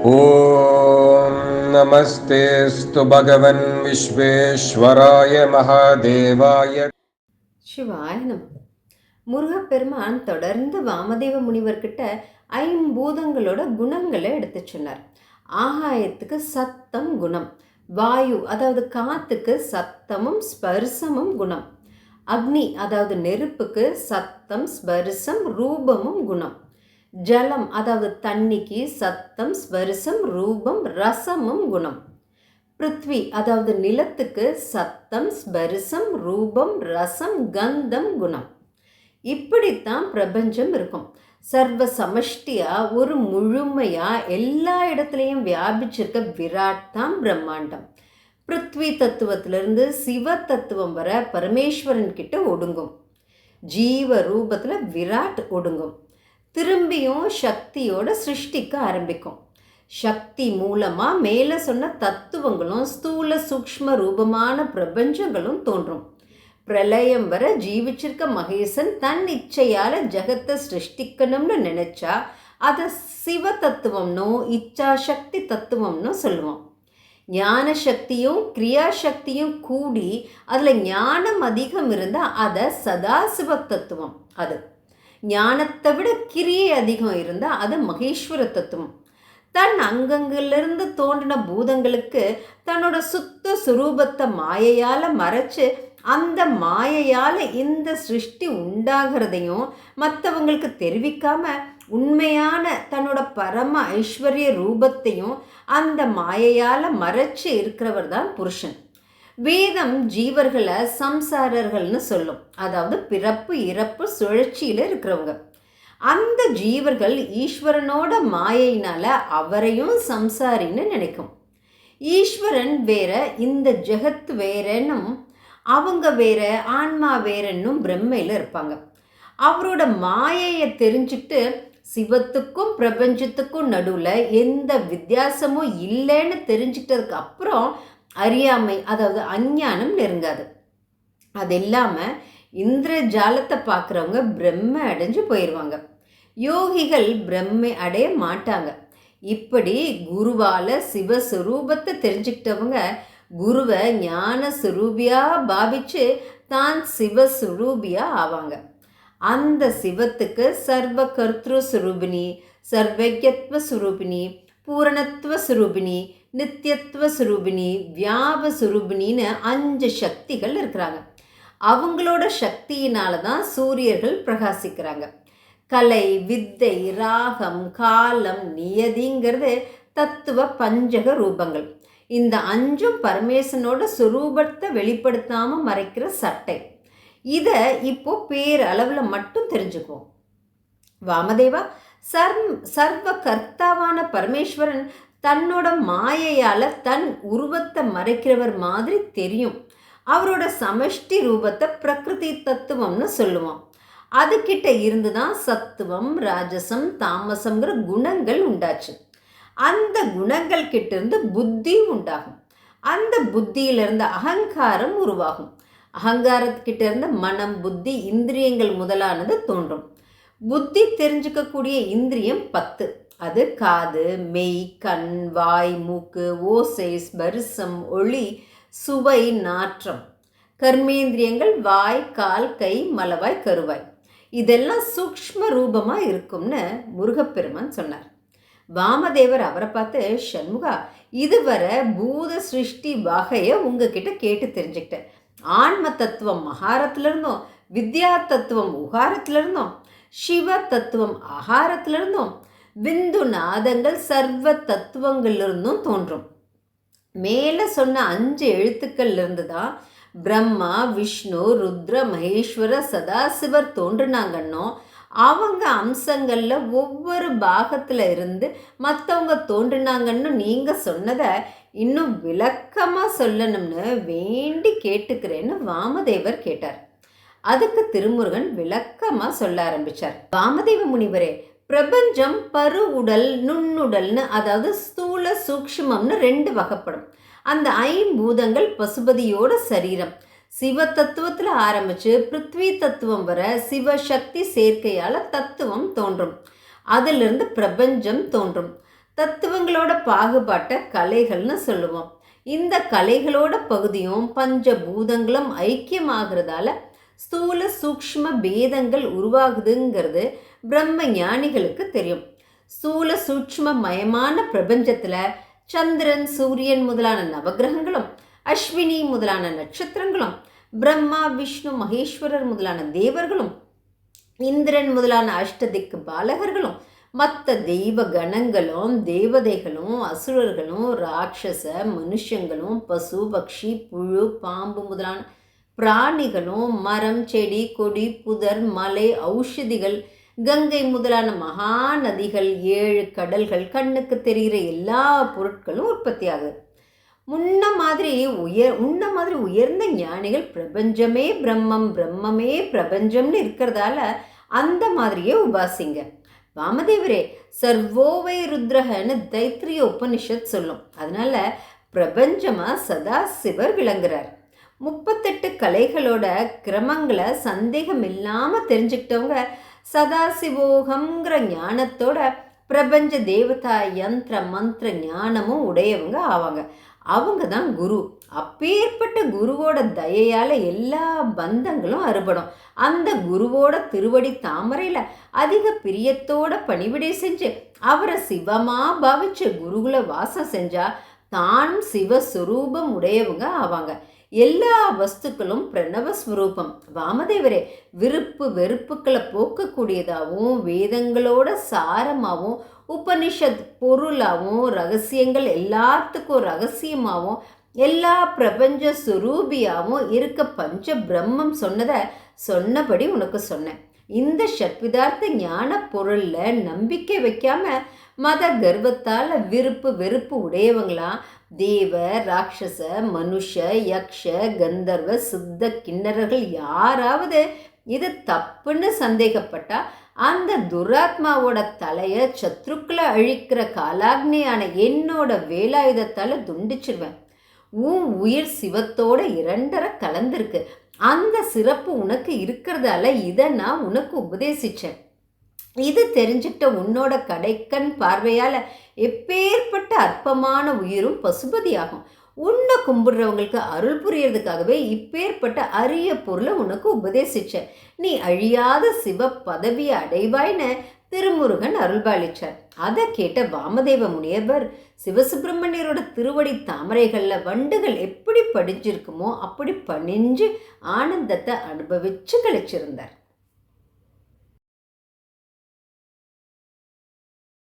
ॐ नमस्तेऽस्तु भगवन् विश्वेश्वराय महादेवाय சிவாய நம முருகப்பெருமான் தொடர்ந்து வாமதேவ முனிவர்கிட்ட ஐம்பூதங்களோட குணங்களை எடுத்து சொன்னார் ஆகாயத்துக்கு சத்தம் குணம் வாயு அதாவது காத்துக்கு சத்தமும் ஸ்பர்சமும் குணம் அக்னி அதாவது நெருப்புக்கு சத்தம் ஸ்பர்சம் ரூபமும் குணம் ஜலம் அதாவது தண்ணிக்கு சத்தம் ஸ்பரிசம் ரூபம் ரசமும் குணம். பிருத்வி அதாவது நிலத்துக்கு சத்தம் ஸ்பரிசம் ரூபம் ரசம் கந்தம் குணம். இப்படித்தான் பிரபஞ்சம் இருக்கும். சர்வ சமஷ்டியாக ஒரு முழுமையாக எல்லா இடத்துலையும் வியாபிச்சிருக்க விராட் தான் பிரம்மாண்டம். பிருத்வி தத்துவத்திலிருந்து சிவ தத்துவம் வர பரமேஸ்வரன் கிட்ட ஒடுங்கும். ஜீவ ரூபத்தில் விராட் ஒடுங்கும். திரும்பியும் சக்தியோட சிருஷ்டிக்க ஆரம்பிக்கும். சக்தி மூலமாக மேலே சொன்ன தத்துவங்களும் ஸ்தூல சூக்ஷ்ம ரூபமான பிரபஞ்சங்களும் தோன்றும். பிரளயம் வர ஜீவிச்சிருக்க மகேசன் தன் இச்சையால் ஜகத்தை சிருஷ்டிக்கணும்னு நினச்சா அதை சிவ தத்துவம்னோ இச்சா சக்தி தத்துவம்னு சொல்லுவோம் ஞான சக்தியும் கிரியா சக்தியும் கூடி அதில் ஞானம் அதிகம் இருந்தால் அதை சதாசிவ தத்துவம் அது. ஞானத்தை விட கிரியை அதிகம் இருந்தால் அது மகேஸ்வர தத்துவம். தன் அங்கங்களிலிருந்து தோன்றின பூதங்களுக்கு தன்னோட சுத்த சுரூபத்தை மாயையால் மறைச்சு அந்த மாயையால் இந்த சிருஷ்டி உண்டாகிறதையும் மற்றவங்களுக்கு தெரிவிக்காம உண்மையான தன்னோட பரம ஐஸ்வர்ய ரூபத்தையும் அந்த மாயையால் மறைச்சு இருக்கிறவர் தான் புருஷன். வேதம் ஜீவர்களை சம்சாரர்கள்னு சொல்லும். அதாவது பிறப்பு இறப்பு சுழற்சியில் இருக்கிறவங்க. அந்த ஜீவர்கள் ஈஸ்வரனோட மாயையினால அவரையும் சம்சாரின்னு நினைக்கும். ஈஸ்வரன் வேற இந்த ஜெகத் வேறன்னும் அவங்க வேற ஆன்மா வேறன்னும் பிரம்மையில் இருப்பாங்க. அவரோட மாயையை தெரிஞ்சுட்டு சிவத்துக்கும் பிரபஞ்சத்துக்கும் நடுவில் எந்த வித்தியாசமும் இல்லைன்னு தெரிஞ்சுக்கிட்டதுக்கு அப்புறம் அறியாமை அதாவது அஞ்ஞானம் நெருங்காது. அது இல்லாமல் இந்திர ஜாலத்தை பார்க்குறவங்க பிரம்ம அடைஞ்சு போயிடுவாங்க யோகிகள் பிரம்மை அடைய மாட்டாங்க. இப்படி குருவால் சிவஸ்வரூபத்தை தெரிஞ்சுக்கிட்டவங்க குருவை ஞான சுரூபியாக பாவிச்சு தான் சிவஸ்வரூபியாக ஆவாங்க. அந்த சிவத்துக்கு சர்வ கர்த்திரு சுரூபினி சர்வஜத்வ சுரூபினி பூரணத்துவ சுரூபினி நித்தியத்துவ சுரூபிணி வியாப சுரூபிணின்னு அஞ்சு சக்திகள் இருக்கிறாங்க. அவங்களோட சக்தியினால தான் சூரியர்கள் பிரகாசிக்கிறாங்க. கலை வித்தை ராகம் காலம் நியதிங்கிறது தத்துவ பஞ்சக ரூபங்கள். இந்த அஞ்சும் பரமேசனோட சுரூபத்தை வெளிப்படுத்தாமல் மறைக்கிற சட்டை. இதை இப்போ பேரளவில் மட்டும் தெரிஞ்சுக்குவோம். வாமதேவா சர்வ சர்வ கர்த்தாவான பரமேஸ்வரன் தன்னோட மாயையால் தன் உருவத்தை மறைக்கிறவர் மாதிரி தெரியும். அவரோட சமஷ்டி ரூபத்தை பிரகிருதி தத்துவம்னு சொல்லுவோம். அதுக்கிட்ட இருந்து தான் சத்துவம் ராஜசம் தாமசங்கிற குணங்கள் உண்டாச்சு. அந்த குணங்கள் கிட்ட இருந்து புத்தி உண்டாகும். அந்த புத்தியிலிருந்து அகங்காரம் உருவாகும். அகங்காரத்துக்கிட்ட இருந்து மனம் புத்தி இந்திரியங்கள் முதலானது தோன்றும். புத்தி தெரிஞ்சுக்கக்கூடிய இந்திரியம் பத்து. அது காது மெய் கண் வாய் மூக்கு ஓசை ஸ்பரிசம் ஒளி சுவை நாற்றம். கர்மேந்திரியங்கள் வாய் கால் கை மலவாய் கருவாய். இதெல்லாம் சூக்ஷ்ம ரூபமாக இருக்கும்னு முருகப்பெருமான் சொன்னார். வாமதேவர் அவரை பார்த்து சண்முகா இதுவரை பூத சிருஷ்டி வகையை உங்ககிட்ட கேட்டு தெரிஞ்சுக்கிட்டேன். ஆன்ம தத்துவம் மகாரத்துல இருந்தோம் வித்யா தத்துவம் உகாரத்துல இருந்தோம் சிவ தத்துவம் ஆகாரத்துல இருந்தோம் விந்து நாதங்கள் சர்வ தத்துவங்களிலிருந்தும் தோன்றும். மேலே சொன்ன அஞ்சு எழுத்துக்கள்லேருந்து தான் பிரம்மா விஷ்ணு ருத்ர மகேஸ்வர சதாசிவர் தோன்றுனாங்கன்னோ அவங்க அம்சங்களில் ஒவ்வொரு பாகத்தில் இருந்து மற்றவங்க தோன்றுனாங்கன்னு நீங்கள் சொன்னதை இன்னும் விளக்கமாக சொல்லணும்னு வேண்டி கேட்டுக்கிறேன்னு வாமதேவர் கேட்டார். அதுக்கு திருமுருகன் விளக்கமாக சொல்ல ஆரம்பித்தார் வாமதேவ முனிவரே பிரபஞ்சம் பரு உடல் நுண்ணுடல்னு அதாவது ஸ்தூல சூக்ஷ்மம்னு ரெண்டு வகைப்படும். அந்த ஐம்பூதங்கள் பசுபதியோட சரீரம். சிவ தத்துவத்தில் ஆரம்பித்து பிருத்வி தத்துவம் வர சிவசக்தி சேர்க்கையால் தத்துவம் தோன்றும். அதிலிருந்து பிரபஞ்சம் தோன்றும். தத்துவங்களோட பாகுபாட்டை கலைகள்னு சொல்லுவோம். இந்த கலைகளோட பகுதியும் பஞ்ச பூதங்களும் ஐக்கியமாகிறதால ஸ்தூல சூக்ஷ்ம பேதங்கள் உருவாகுதுங்கிறது பிரம்ம ஞானிகளுக்கு தெரியும். சூல சூக்ஷ்ம மயமான பிரபஞ்சத்தில் சந்திரன் சூரியன் முதலான நவகிரகங்களும் அஸ்வினி முதலான நட்சத்திரங்களும் பிரம்மா விஷ்ணு மகேஸ்வரர் முதலான தேவர்களும் இந்திரன் முதலான அஷ்டதிக்கு பாலகர்களும் மற்ற தெய்வ கணங்களும் தேவதைகளும் அசுரர்களும் ராட்சச மனுஷங்களும் பசு பக்ஷி புழு பாம்பு முதலான பிராணிகளும் மரம் செடி கொடி புதர் மலை ஔஷதிகள் கங்கை முதலான மகா நதிகள் ஏழு கடல்கள் கண்ணுக்கு தெரிகிற எல்லா பொருட்களும் உற்பத்தி ஆகுது முன்ன மாதிரி உயர் முன்ன மாதிரி உயர்ந்த ஞானிகள் பிரபஞ்சமே பிரம்மம் பிரம்மமே பிரபஞ்சம்னு இருக்கிறதால அந்த மாதிரியே உபாசிங்க. வாமதேவரே சர்வோவை ருத்ரகன்னு தைத்திரிய உபனிஷத் சொல்லும். அதனால பிரபஞ்சமாக சதா சிவர் விளங்குறார். முப்பத்தெட்டு கலைகளோட கிரமங்களை சந்தேகம் இல்லாமல் தெரிஞ்சுக்கிட்டவங்க சதாசிவோகம்ங்கிற ஞானத்தோட பிரபஞ்ச தேவதா யந்திர மந்திர ஞானமும் உடையவங்க ஆவாங்க அவங்க தான் குரு. அப்பேற்பட்ட குருவோட தயையால் எல்லா பந்தங்களும் அறுபடும். அந்த குருவோட திருவடி தாமரையில் அதிக பிரியத்தோட பணிவிடை செஞ்சு அவரை சிவமாக பாவிச்ச குருகுல வாசம் செஞ்சால் தான் சிவஸ்வரூபம் உடையவங்க ஆவாங்க எல்லா வஸ்துக்களும் பிரணவ ஸ்வரூபம். வாமதேவரே விருப்பு வெறுப்புக்களை போக்கக்கூடியதாகவும் வேதங்களோட சாரமாகவும் உபனிஷத் பொருளாகவும் ரகசியங்கள் எல்லாத்துக்கும் ரகசியமாகவும் எல்லா பிரபஞ்ச சுரூபியாகவும் இருக்க பஞ்ச பிரம்மம் சொன்னதை சொன்னபடி உனக்கு சொன்னேன். இந்த ஷட்விதார்த்த ஞான பொருளில் நம்பிக்கை வைக்காம மத கர்வத்தால் விருப்பு வெறுப்பு உடையவங்களா? தேவ ராட்சச மனுஷ யக்ஷ கந்தர்வ சித்த கிண்ணறர்கள் யாராவது இது தப்புன்னு சந்தேகப்பட்டா அந்த துராத்மாவோட தலையை சத்ருக்களை அழிக்கிற காலாக்னியான என்னோட வேலாயுதத்தால் துண்டிச்சிருவேன். உன் உயிர் சிவத்தோட இரண்டரை கலந்திருக்கு. அந்த சிறப்பு உனக்கு இருக்கிறதால இதை நான் உனக்கு உபதேசித்தேன் இது தெரிஞ்சுக்கிட்ட உன்னோட கடைக்கண் பார்வையால் எப்பேற்பட்ட அற்பமான உயிரும் பசுபதியாகும். உன்னை கும்பிடுறவங்களுக்கு அருள் புரியறதுக்காகவே இப்பேற்பட்ட அரிய பொருளை உனக்கு உபதேசிச்சேன். நீ அழியாத சிவ பதவியை அடைவாய்னு திருமுருகன் அருள்பாலிச்சார். அதை கேட்ட வாமதேவ முனியவர் சிவசுப்பிரமணியரோட திருவடி தாமரைகளில் வண்டுகள் எப்படி படிஞ்சிருக்குமோ அப்படி பணிஞ்சு ஆனந்தத்தை அனுபவிச்சு கழிச்சிருந்தார்.